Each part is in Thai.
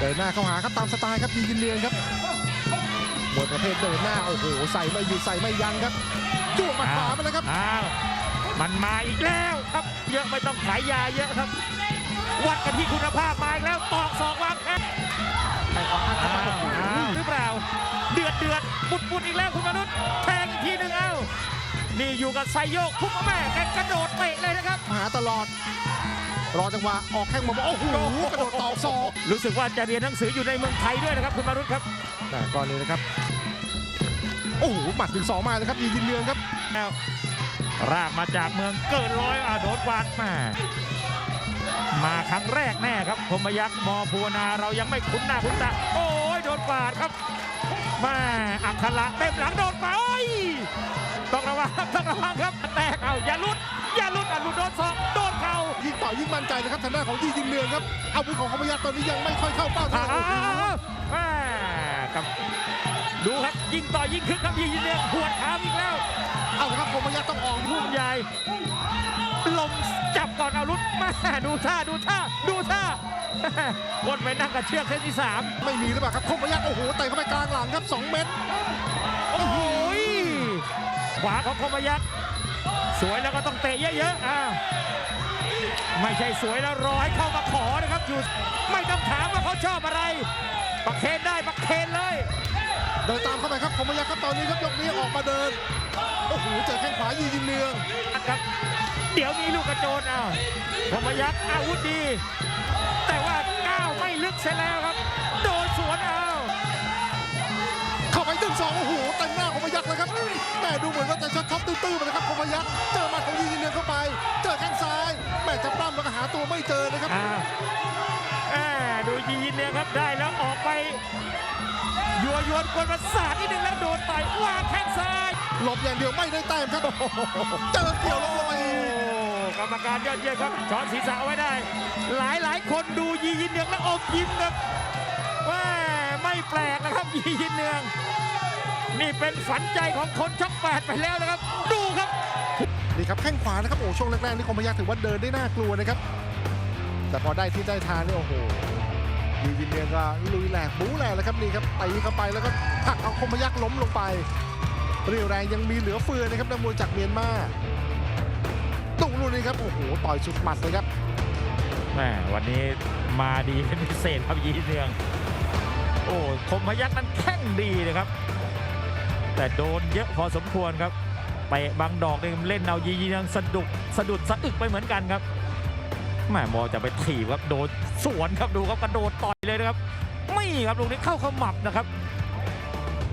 เดินหน้าเข้าหาครับตามสไตล์ครับยียินเนียนครับหมดประเภทเดินหน้าโอ้โหใส่ไม่หยุดใส่ไม่ยั้งครับจ้วงหมัดขวาไปแล้วครับอ้าวมันมาอีกแล้วครับ เยอะไม่ต้องขายยาเยอะครับ วัดกันที่คุณภาพมาอีกแล้วตอกศอกวางแข้งไปขวาครับอ้าวโอ้โหอ้าวหรือเปล่า เดือดเดือดปุดปุดอีกแล้วคุณมนุษย์แทงอีกทีหนึ่งเอ้านี่อยู่กับไซโยกพุ่งมาแม่แกกระโดดเตะเลยนะครับ หาตลอด รอจังหวะออกแข้งมาบอกโอ้โหกระโดดตอกศอกรู้สึกว่าจะเรียนหนังสืออยู่ในเมืองไทยด้วยนะครับคุณมนุษย์ครับแต่ก่อนนี้นะครับ โอ้โหหมัดถึงสองมาเลยครับยียินเนียนครับแล้วรากมาจากเมืองเกินร้อยอะโดนกวาดมา มาครั้งแรกแน่ครับพมยักษ์มอภูวนาเรายังไม่คุ้นหน้าคุ้นตาโอ้ยโดนกวาดครับมาอัคระเต็มหลังโดนไปโอ้ยต้องระวังต้องระวังครับ แตกเอาอย่าลุดอย่าลุดอะลุดโดนศอกโดนเข่ายิ่งต่อยยิ่งมั่นใจนะครับทางด้านของยียินเนียนครับอาวุธของคอมยักษ์ตอนนี้ยังไม่ค่อยเข้าเป้าเท่าอ้าไหร่โอ้โหวมากับดูครับยิงต่อยิงคึกครับยิงยิงเนี่ยหัวดขามอีกแล้วเอาละครับคมยักษ์ต้องออกพุ่มใหญ่ลมจับก่อนเอารุดมาดูท่าดูท่าดูท่าวนไปนั่งกับเชือกเส้นที่สามไม่มีหรือเปล่าครับคมยักษ์โอ้โหเตะเข้าไปกลางหลังครับสองเม็ดโอ้โหยขวาของคมยักษ์สวยแล้วก็ต้องเตะเยอะๆอ่า ไม่ใช่สวยแล้วรอให้เข้ามาขอนะครับอยู่ไม่ต้องถามว่าเขาชอบอะไรปักเคนได้ปักเคนเลย เดินตามเข้าไปครับคมยักษ์ครับตอนนี้ครับยกนี้ออกมาเดินโอ้โหเจอแข้งขวายียินเนืองนะครับเดี๋ยวมีลูกกระโจนอ้าวคมยักษ์อาวุธดี แต่ว่าก้าวไม่ลึกเสียแล้วครับ โดนสวนเอาเข้าไปตึงสองโอ้โหเต็มหน้าคมยักษ์เลยครับแม่ดูเหมือนว่าจะช็อตท็อปตื้อๆไปนะครับคมยัก แล้วก็หาตัวไม่เจอนะครับอ่าอ่าดูยีนเนี่ยครับได้แล้วออกไปยัวยวนกวนประสาทนิดนึงแล้วโดนต่อยวางแข้งซ้ายหลบอย่างเดียวไม่ได้แต้มครับเจอเกี่ยวลงลงไปอีกกรรมการยอดเยี่ยมครับช้อนศีรษะเอาไว้ได้ หลายหลายๆคนดูยียินเนืองแล้วอมยิ้มครับว่าไม่แปลกนะครับยียินเนือง นี่เป็นฝันใจของคนช่องแปดไปแล้วนะครับ ดูครับ นี่ครับแข้งขวานะครับโอ้ช่วงแรกๆนี่คมยักถือว่าเดินได้น่ากลัวนะครับ แต่พอได้ที่ได้ทางนี่โอ้โหยียินเนืองก็ลุยแหลกบู๊แหลกแล้วครับนี่ครับตีเข้าไปแล้วก็ผักเอาคมพยักล้มลงไปเรียวแรงยังมีเหลือเฟือนะครับนักมวยจากเมียนมาตุ้งลูกนี้ครับโอ้โหต่อยสุดหมัดเลยครับแหมวันนี้มาดีเป็นพิเศษครับยีเนืองโอ้คมพยักษ์นั้นแข้งดีนะครับ แต่โดนเยอะพอสมควรครับ ไปบางดอกนี่เล่นเอายียังสะดุดสะดุดสะอึกไปเหมือนกันครับแม่มอจะไปถีบครับโดนสวนครับดูครับกระโดดต่อยเลยนะครับไม่ครับลูกนี้เข้าขมับนะครับ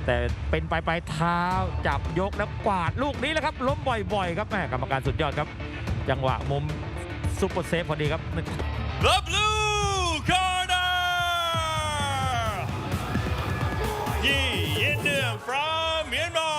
แต่เป็นปลายปลายเท้าจับยกแล้วกวาดลูกนี้แหละครับ ล้มบ่อยๆ ครับแม่กรรมการสุดยอดครับ จังหวะมุมซุปเปอร์เซฟพอดีครับ The Blue Corner ยิ Yin Dim from Myanmar